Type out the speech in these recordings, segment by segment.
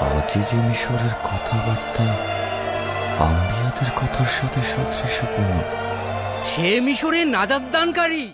আজিজে মিশরের কথাবার্তা আম্বিয়াদের কথার সাথে সাদৃশ্যপূর্ণ। সে মিশরের নাজাদ দানকারী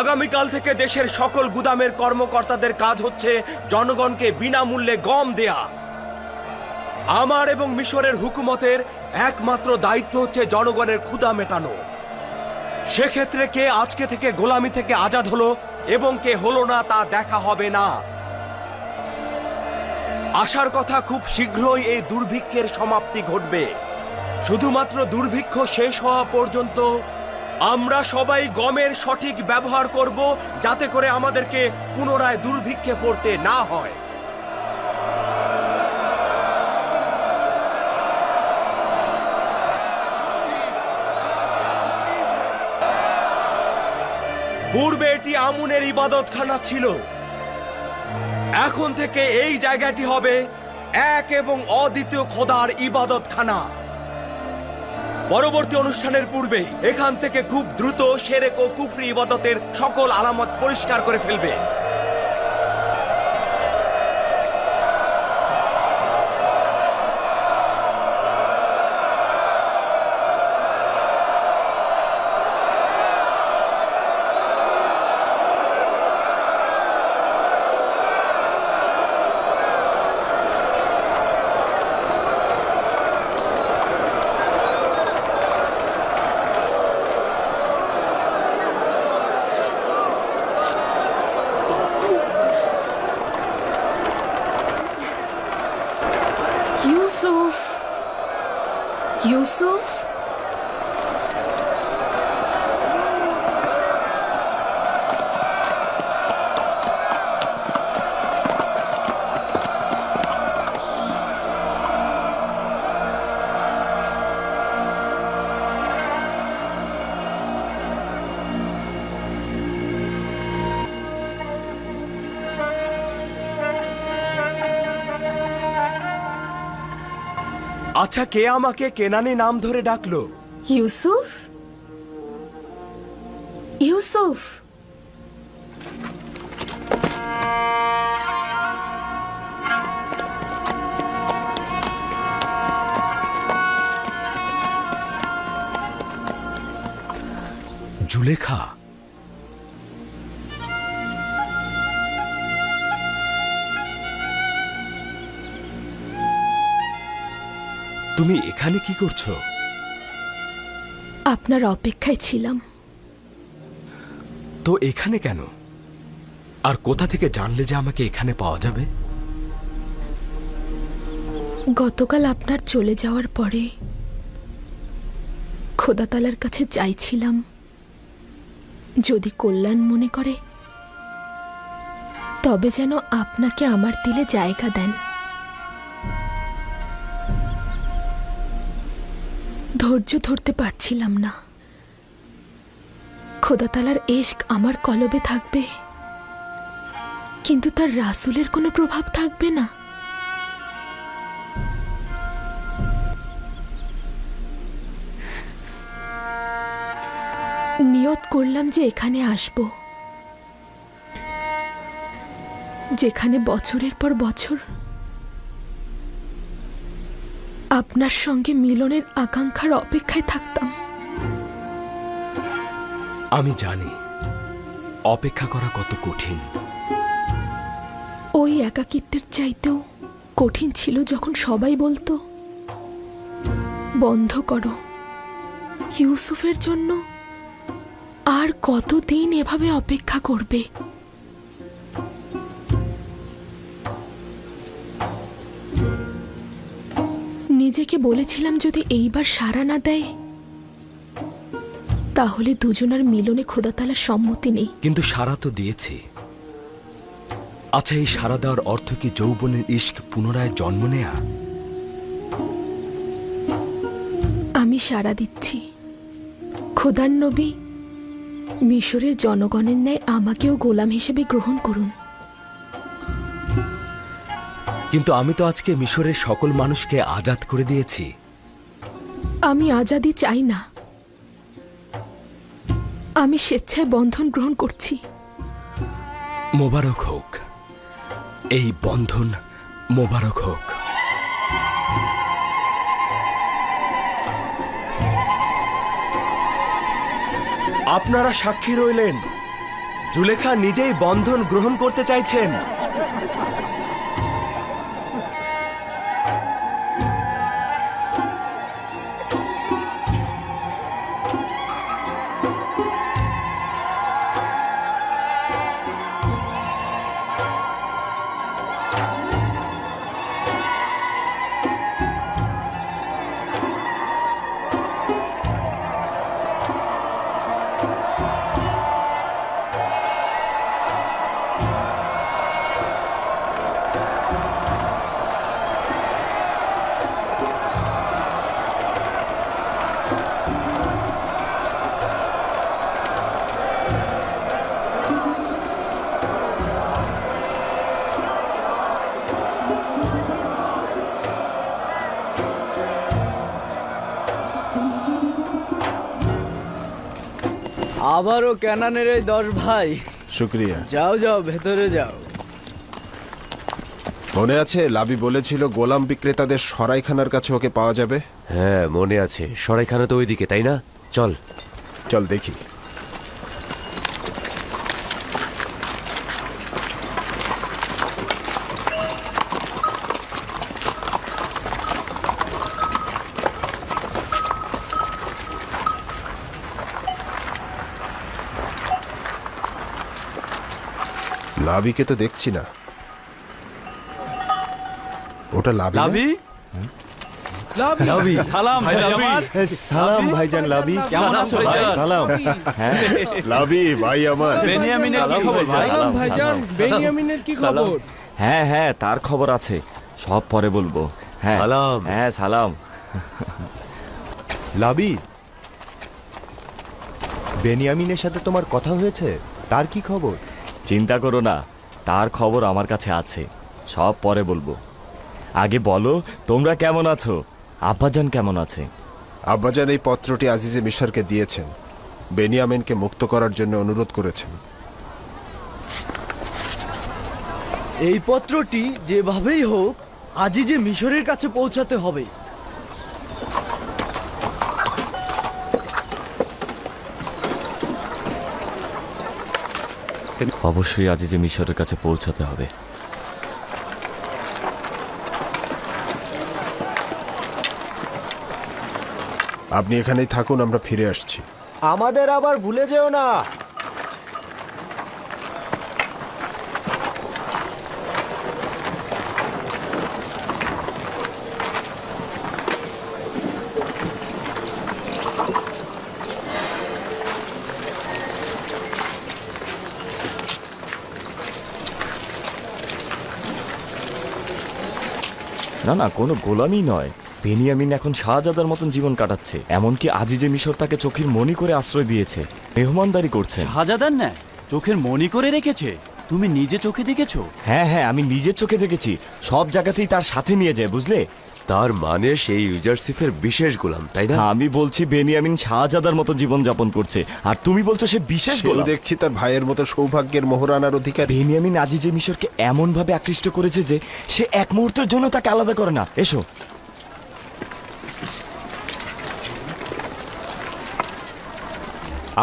আগামীকাল থেকে দেশের সকল গুদামের কর্মকর্তাদের কাজ হচ্ছে জনগণকে বিনামূল্যে গম দেয়া। আমার এবং মিশরের হুকুমতের একমাত্র দায়িত্ব হচ্ছে জনগণের ক্ষুধা মেটানো। সেক্ষেত্রে কে আজকে থেকে গোলামি থেকে আজাদ হলো এবং কে হলো না তা দেখা হবে না। আশার কথা খুব শীঘ্রই এই দুর্ভিক্ষের সমাপ্তি ঘটবে। শুধুমাত্র দুর্ভিক্ষ শেষ হওয়া পর্যন্ত আমরা সবাই গমের সঠিক ব্যবহার করব যাতে করে আমাদেরকে পুনরায় দুর্ভিক্ষে পড়তে না হয়। পূর্বে এটি আমুনের ইবাদতখানা ছিল। এখন থেকে এই জায়গাটি হবে এক এবং অদ্বিতীয় খোদার ইবাদতখানা। পরবর্তী অনুষ্ঠানের পূর্বে এখান থেকে খুব দ্রুত সেরেক ও কুফরি ইবাদতের সকল আলামত পরিষ্কার করে ফেলবে। আচ্ছা কে আমাকে কেনানি নাম ধরে ডাকলো? ইউসুফ? ইউসুফ! জুলেখা তুমি এখানে কি করছ? আপনার অপেক্ষায় ছিলাম। তো এখানে কেন? আর কোথা থেকে জানলে যে আমাকে এখানে পাওয়া যাবে? গতকাল আপনার চলে যাওয়ার পরে খোদাতালার কাছে চাইছিলাম যদি কল্যাণ মনে করে তবে যেন আপনাকে আমার দিলে জায়গা দেন। ধৈর্য ধরতে পারছিলাম না। খোদাতালার এশক আমার কলবে থাকবে। কিন্তু তার রাসুলের কোনো প্রভাব থাকবে না। নিয়ত করলাম যে এখানে আসব। যেখানে বছরের পর বছর আপনার সঙ্গে মিলনের আকাঙ্ক্ষার অপেক্ষায় থাকতাম। আমি জানি অপেক্ষা করা কত কঠিন। ওই একাকিত্বের চাইতেও কঠিন ছিল যখন সবাই বলতো বন্ধ করো। ইউসুফের জন্য আর কতদিন এভাবে অপেক্ষা করবে? নিজেকে বলেছিলাম যদি এইবার সাড়া না দেয় তাহলে দুজনার মিলনে খোদাতালার সম্মতি নেই। কিন্তু সারা তো দিয়েছি। আচ্ছা এই সারা দেওয়ার অর্থ কি যৌবনের ইস্ক পুনরায় জন্ম নেয়া? আমি সাড়া দিচ্ছি। খোদার নবী মিশরের জনগণের ন্যায় আমাকেও গোলাম হিসেবে গ্রহণ করুন। কিন্তু আমি তো আজকে মিশরের সকল মানুষকে আজাদ করে দিয়েছি। আমি আজাদি চাই না। আমি স্বেচ্ছায় বন্ধন গ্রহণ করছি। মোবারক হোক। এই বন্ধন মোবারক হোক। আপনারা সাক্ষী রইলেন। জুলেখা নিজেই বন্ধন গ্রহণ করতে চাইছেন। আবারও ক্যানানের এই দশ ভাই। শুক্রিয়া। যাও যাও ভেতরে যাও। মনে আছে লাবি বলেছিল গোলাম বিক্রেতাদের সরাইখানার কাছে ওকে পাওয়া যাবে? হ্যাঁ মনে আছে। সরাইখানা তো ওইদিকে তাই না? চল। চল দেখি। লাবিকে তো দেখছি না। ওটা লাবি না? লাভি লাভি সালাম ভাই আমার সালাম ভাইজান লাবি। কেমন আছো? ভাই সালাম। লাবি ভাই আমার। বেনিয়ামিনের কি খবর ভাই ভাইজান বেনিয়ামিনের কি খবর? হ্যাঁ হ্যাঁ তার খবর আছে। সব পরে বলব। হ্যাঁ। সালাম। হ্যাঁ সালাম। লাবি বেনিয়ামিনের সাথে তোমার কথা হয়েছে? তার কি খবর? চিন্তা করো না তার খবর আমার কাছে আছে সব পরে বলব। আগে বলো তোমরা কেমন আছো? আব্বাজান কেমন আছে? আব্বাজান এই পত্রটি আজিজে মিশরকে দিয়েছেন বেনিয়ামিনকে মুক্ত করার জন্য অনুরোধ করেছেন। এই পত্রটি যেভাবেই হোক আজই যে মিশরের কাছে পৌঁছাতে হবে। অবশ্যই আজ যে মিশরের কাছে পৌঁছাতে হবে। আপনি এখানেই থাকুন আমরা ফিরে আসছি। আমাদের আবার ভুলে যেও না। না না কোনো গোলামি নয়। বেনিয়ামিন এখন শাহজাদার মতন জীবন কাটাচ্ছে এমনকি আজিজে মিশর তাকে চোখের মনি করে আশ্রয় দিয়েছে। মেহমানদারি করছে শাহজাদার না চোখের মনি করে রেখেছে? তুমি নিজে চোখে দেখেছ? হ্যাঁ হ্যাঁ আমি নিজের চোখে দেখেছি। সব জায়গাতেই তার সাথে নিয়ে যায় বুঝলে? তার মানে সেই ইউজারসিফের বিশেষ গোলাম তাই না? আমি বলছি বেনিয়ামিন শাহজাদার মতো জীবন যাপন করছে। আর তুমি বলছো সে বিশেষ গোলাম। দেখছি তার ভাইয়ের মতো সৌভাগ্যের মোহরানার অধিকারী। বেনিয়ামিন আজিজে মিশরকে এমন ভাবে আকৃষ্ট করেছে যে সে এক মুহূর্তের জন্য তাকে আলাদা করে না। এসো।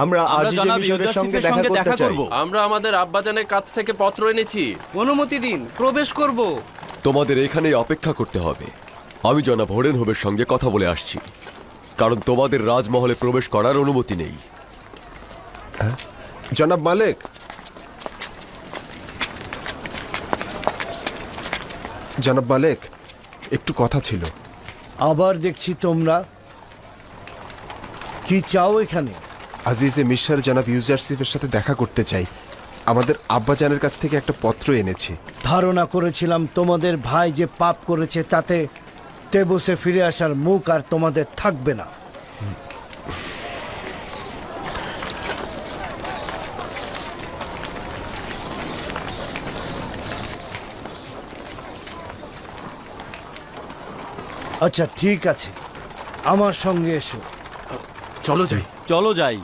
আমরা আজ জনাব মিশরের সঙ্গে দেখা করতে চাই। করব। আমরা আমাদের আব্বাজানের কাছ থেকে পত্র এনেছি। অনুমতি দিন প্রবেশ করব। তোমাদের এখানেই অপেক্ষা করতে হবে। আমি জনাব হরেন হোবের সঙ্গে কথা বলে আসছি। কারণ তোমাদের রাজমহলে প্রবেশ করার অনুমতি নেই। জনাব মালেক। জনাব মালেক একটু কথা ছিল। আবার দেখছি তোমরা কি চাও এখানে? আজিজে মিশর জনাব ইউজারসিফের সাথে দেখা করতে চাই। আমাদের আব্বাজানের কাছ থেকে একটা পত্র এনেছি। ধারণা করেছিলাম তোমাদের ভাই যে পাপ করেছে তাতে তেবসে ফিরে আসার মুখ আর তোমাদের থাকবে না। আচ্ছা ঠিক আছে। আমার সঙ্গে এসো। চলো যাই। চলো যাই।